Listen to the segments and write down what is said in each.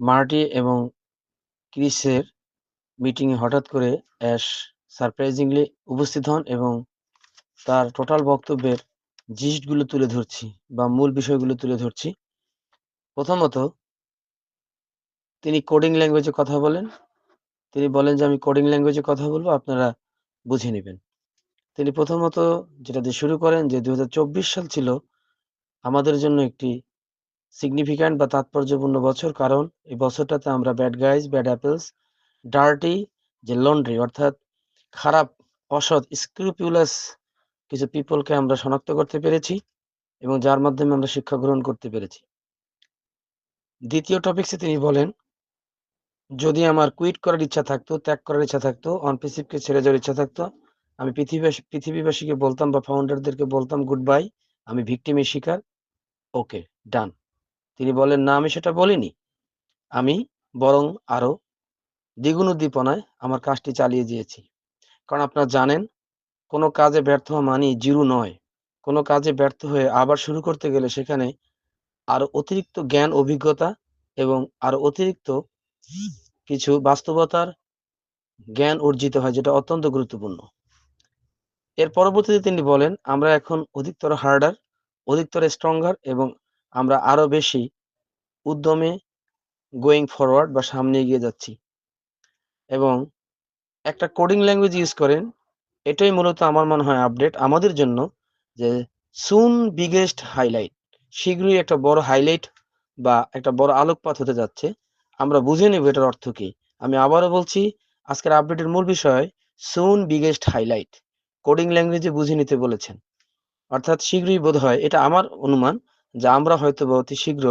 মার্টি এবং ক্রিসের মিটিংয়ে হঠাৎ করে অ্যাশ সারপ্রাইজিংলি উপস্থিত হন এবং তার টোটাল বক্তব্যের জিস্টগুলো তুলে ধরছি বা মূল বিষয়গুলো তুলে ধরছি। প্রথমত, তিনি কোডিং ল্যাঙ্গুয়েজে কথা বলেন। তিনি বলেন যে, আমি কোডিং ল্যাঙ্গুয়েজে কথা বলব, আপনারা বুঝে নেবেন। তিনি প্রথমত যেটা দিয়ে শুরু করেন যে দু হাজার চব্বিশ সাল ছিল আমাদের জন্য একটি সিগনিফিক্যান্ট বা তাৎপর্যপূর্ণ বছর, কারণ এই বছরটাতে আমরা bad guys bad apples dirty যে লন্ড্রি অর্থাৎ খারাপ, অসৎ স্ক্রুপিউলাস কিছু পিপলকে আমরা শনাক্ত করতে পেরেছি এবং যার মাধ্যমে আমরা শিক্ষা গ্রহণ করতে পেরেছি। দ্বিতীয় টপিকসে তিনি বলেন, যদি আমার কুইট করার ইচ্ছা থাকতো, ত্যাগ করার ইচ্ছা থাকতো অনপেসিভকে ছেড়ে যাওয়ার ইচ্ছা থাকতো, আমি পৃথিবী পৃথিবীবাসীকে বলতাম বা ফাউন্ডারদেরকে বলতাম গুড বাই আমি ভিকটিমের শিকার ওকে ডান তিনি বলেন, না, আমি সেটা বলিনি। আমি বরং আরও দ্বিগুণ উদ্দীপনায় আমার কাজটি চালিয়ে দিয়েছি কারণ আপনারা জানেন, কোনো কাজে ব্যর্থ হওয়া মানি জিরো নয়। কোনো কাজে ব্যর্থ হয়ে আবার শুরু করতে গেলে সেখানে আরও অতিরিক্ত জ্ঞান, অভিজ্ঞতা এবং আরও অতিরিক্ত কিছু বাস্তবতার জ্ঞান অর্জিত হয়, যেটা অত্যন্ত গুরুত্বপূর্ণ। এর পরবর্তীতে তিনি বলেন, আমরা এখন অধিকতর হার্ডার, অধিকতর স্ট্রঙ্গার এবং আমরা আরও বেশি উদ্যমে গোয়িং ফরওয়ার্ড বা সামনে এগিয়ে যাচ্ছি। এবং একটা কোডিং ল্যাঙ্গুয়েজ ইউজ করেন, এটাই মূলত আমার মনে হয় আপডেট আমাদের জন্য যে সুন বিগেস্ট হাইলাইট শীঘ্রই একটা বড় হাইলাইট বা একটা বড় আলোকপাত হতে যাচ্ছে, আমরা বুঝে নেব এটার অর্থ কি। আমি আবারও বলছি, আজকের আপডেটের মূল বিষয় সুন বিগেস্ট হাইলাইট কোডিং ল্যাঙ্গুয়েজে বুঝে নিতে বলেছেন। অর্থাৎ শীঘ্রই বোধ হয় এটা আমার অনুমান যে আমরা হয়তো অতি শীঘ্র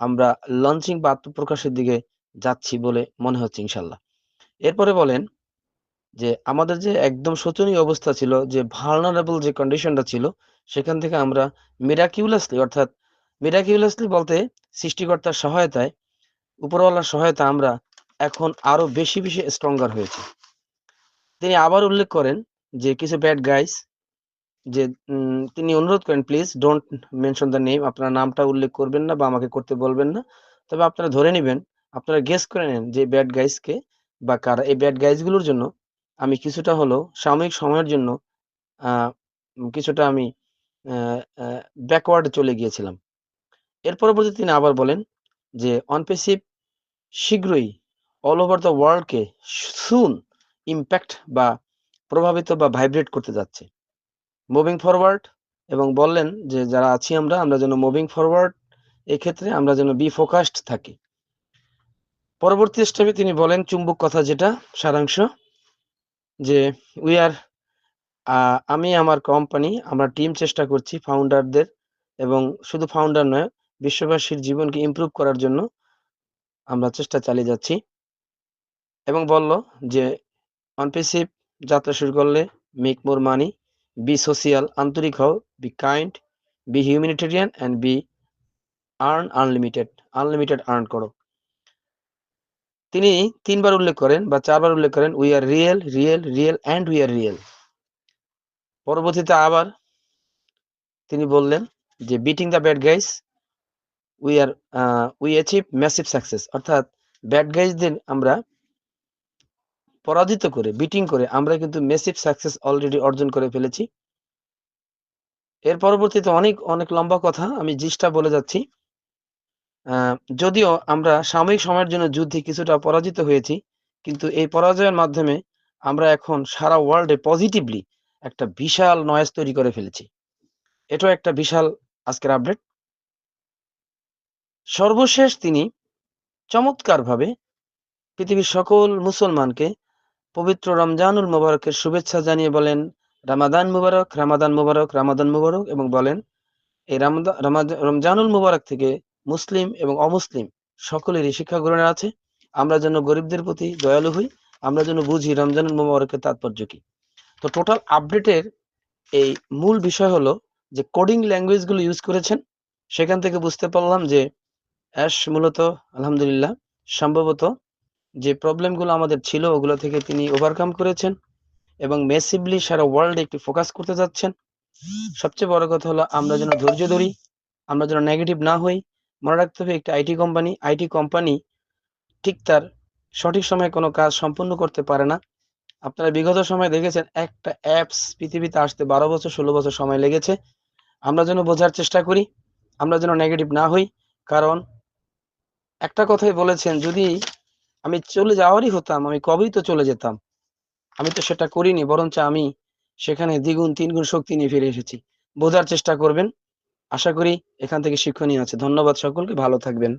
আমরা লঞ্চিং বা আত্মপ্রকাশের দিকে যাচ্ছি বলে মনে হচ্ছে ইনশাল্লাহ। এরপরে বলেন যে আমাদের যে একদম শোচনীয় অবস্থা ছিল, যে ভালনারেবল যে কন্ডিশনটা ছিল, সেখান থেকে আমরা মিরাকিউলাসলি অর্থাৎ মিরাকিউলাসলি বলতে সৃষ্টিকর্তার সহায়তায়, উপরওয়ালার সহায়তা আমরা এখন আরও বেশি বেশি স্ট্রঙ্গার হয়েছে। তিনি আবার উল্লেখ করেন যে কিছু ব্যাড গাইস যে তিনি অনুরোধ করেন, please don't mention the name আপনার নামটা উল্লেখ করবেন না বা আমাকে করতে বলবেন না। তবে আপনারা ধরে নেবেন, আপনারা গেস করে নেন যে ব্যাড গাইজকে বা কারা। এই ব্যাড গাইজগুলোর জন্য আমি কিছুটা হলো সাময়িক সময়ের জন্য কিছুটা আমি ব্যাকওয়ার্ড চলে গিয়েছিলাম। এর পরবর্তী তিনি আবার বলেন যে অনপেসিভ শীঘ্রই অল ওভার দ্য ওয়ার্ল্ডকে সুন ইম্প্যাক্ট বা প্রভাবিত বা ভাইব্রেট করতে যাচ্ছে। মুভিং ফরওয়ার্ড এবং বললেন যে যারা আছি আমরা আমরা যেন মুভিং ফরওয়ার্ড এক্ষেত্রে আমরা যেন বি ফোকাসড থাকি। পরবর্তী স্টেপে তিনি বলেন চুম্বক কথা যেটা, সারাংশ, যে উই আর আমি, আমার কোম্পানি আমরা টিম চেষ্টা করছি ফাউন্ডারদের এবং শুধু ফাউন্ডার নয়, বিশ্ববাসীর জীবনকে ইমপ্রুভ করার জন্য আমরা চেষ্টা চালিয়ে যাচ্ছি। এবং বলল যে অনপেসিভ যাত্রা শুরু করলে make more money be social আন্তরিক হও be kind be humanitarian and be earn unlimited unlimited earn করো। তিনি তিনবার উল্লেখ করেন বা চারবার উল্লেখ করেন we are real real real and we are real পরবর্তীতে আবার তিনি বললেন যে beating the bad guys we are we achieve massive success অর্থাৎ ব্যাড গাইজদের আমরা পরাজিত করে বিটিং করে আমরা কিন্তু মেসিভ সাকসেস অলরেডি অর্জন করে ফেলেছি। এর পরবর্তীতে অনেক অনেক লম্বা কথা, আমি জিসটা বলে যাচ্ছি। যদিও আমরা সাময়িক সময়ের জন্য যুদ্ধে কিছুটা পরাজিত হয়েছি, কিন্তু এই পরাজয়ের মাধ্যমে আমরা এখন সারা ওয়ার্ল্ডে পজিটিভলি একটা বিশাল নয়েজ তৈরি করে ফেলেছি। এটাও একটা বিশাল আজকের আপডেট সর্বশেষ তিনি চমৎকারভাবে পৃথিবীর সকল মুসলমানকে পবিত্র রমজানুল মুবারকের শুভেচ্ছা জানিয়ে বলেন, রামাদান মুবারক রামাদান মুবারক রামাদান মুবারক এবং বলেন, এই রমজানুল মুবারক থেকে মুসলিম এবং অমুসলিম সকলেরই শিক্ষা গ্রহণের আছে। আমরা যেন গরিবদের প্রতি দয়ালু হই, আমরা যেন বুঝি রমজানুল মুবারকের তাৎপর্য কি? তো টোটাল আপডেটের এই মূল বিষয় হলো যে কোডিং ল্যাঙ্গুয়েজগুলো ইউজ করেছেন, সেখান থেকে বুঝতে পারলাম যে অ্যাশ মূলত, আলহামদুলিল্লাহ, সম্ভবত যে প্রবলেমগুলো আমাদের ছিল, ওগুলো থেকে তিনি ওভারকাম করেছেন এবং মেসিভলি সারা ওয়ার্ল্ডে একটু ফোকাস করতে যাচ্ছেন। সবচেয়ে বড় কথা হলো, আমরা যেন ধৈর্য ধরি, আমরা যেন নেগেটিভ না হই। মনে রাখতে হবে, একটি আইটি কোম্পানি আইটি কোম্পানি ঠিক তার সঠিক সময়ে কোনো কাজ সম্পূর্ণ করতে পারে না। আপনারা বিগত সময়ে দেখেছেন, একটা অ্যাপস পৃথিবীতে আসতে বারো বছর, ষোলো বছর সময় লেগেছে। আমরা যেন বোঝার চেষ্টা করি, আমরা যেন নেগেটিভ না হই। কারণ একটা কথাই বলেছেন, যদি আমি চলে যাওয়ারই হতাম, আমি কবেই তো চলে যেতাম। আমি তো সেটা করিনি, বরঞ্চ আমি সেখানে দ্বিগুণ, তিনগুণ শক্তি নিয়ে ফিরে এসেছি। বোঝার চেষ্টা করবেন। আশা করি এখান থেকে শিক্ষণীয় আছে। ধন্যবাদ সকলকে, ভালো থাকবেন।